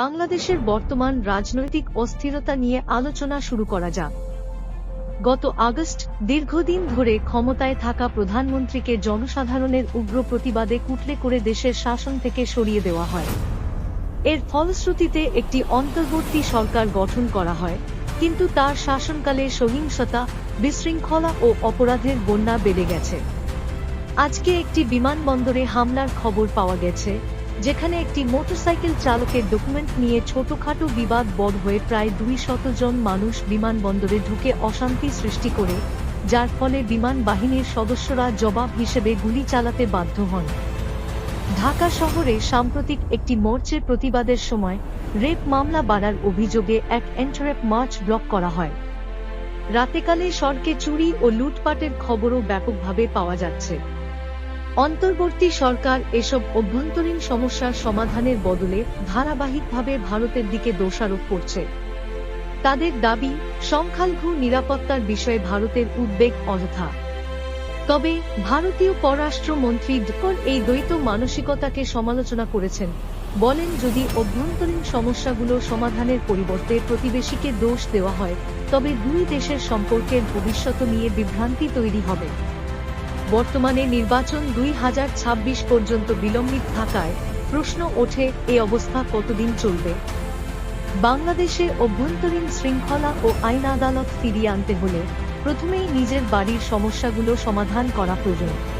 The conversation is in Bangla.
বাংলাদেশের বর্তমান রাজনৈতিক অস্থিরতা নিয়ে আলোচনা শুরু করা যাক। গত আগস্ট, দীর্ঘদিন ধরে ক্ষমতায় থাকা প্রধানমন্ত্রীকে জনসাধারণের উগ্র প্রতিবাদে কুটলে করে দেশের শাসন থেকে সরিয়ে দেওয়া হয়। এর ফলশ্রুতিতে একটি অন্তর্বর্তী সরকার গঠন করা হয়, কিন্তু তার শাসনকালে সহিংসতা, বিশৃঙ্খলা ও অপরাধের বন্যা বেড়ে গেছে। আজকে একটি বিমানবন্দরে হামলার খবর পাওয়া গেছে। যেখানে একটি মোটরসাইকেল চালকের ডকুমেন্ট নিয়ে ছোটখাটো বিবাদ বড় হয়ে প্রায় দুই জন মানুষ বিমানবন্দরে ঢুকে অশান্তি সৃষ্টি করে, যার ফলে বিমান বাহিনীর সদস্যরা জবাব হিসেবে গুলি চালাতে বাধ্য হন। ঢাকা শহরে সাম্প্রতিক একটি মোর্চের প্রতিবাদের সময় রেপ মামলা বাড়ার অভিযোগে এক এন্টারেপ মার্চ ব্লক করা হয়। রাতেকালে সড়কে চুরি ও লুটপাটের খবরও ব্যাপকভাবে পাওয়া যাচ্ছে। অন্তর্বর্তী সরকার এসব অভ্যন্তরীণ সমস্যার সমাধানের বদলে ধারাবাহিকভাবে ভারতের দিকে দোষারোপ করছে। তাদের দাবি, সংখ্যালঘু নিরাপত্তার বিষয়ে ভারতের উদ্বেগ অযথা। তবে ভারতীয় পররাষ্ট্রমন্ত্রী ডকর এই দ্বৈত মানসিকতাকে সমালোচনা করেছেন। বলেন, যদি অভ্যন্তরীণ সমস্যাগুলো সমাধানের পরিবর্তে প্রতিবেশীকে দোষ দেওয়া হয়, তবে দুই দেশের সম্পর্কের ভবিষ্যৎ নিয়ে বিভ্রান্তি তৈরি হবে। বর্তমানে নির্বাচন দুই হাজার ছাব্বিশ পর্যন্ত বিলম্বিত থাকায় প্রশ্ন ওঠে, এ অবস্থা কতদিন চলবে? বাংলাদেশে অভ্যন্তরীণ শৃঙ্খলা ও আইন আদালত ফিরিয়ে আনতে হলে প্রথমেই নিজের বাড়ির সমস্যাগুলো সমাধান করা প্রয়োজন।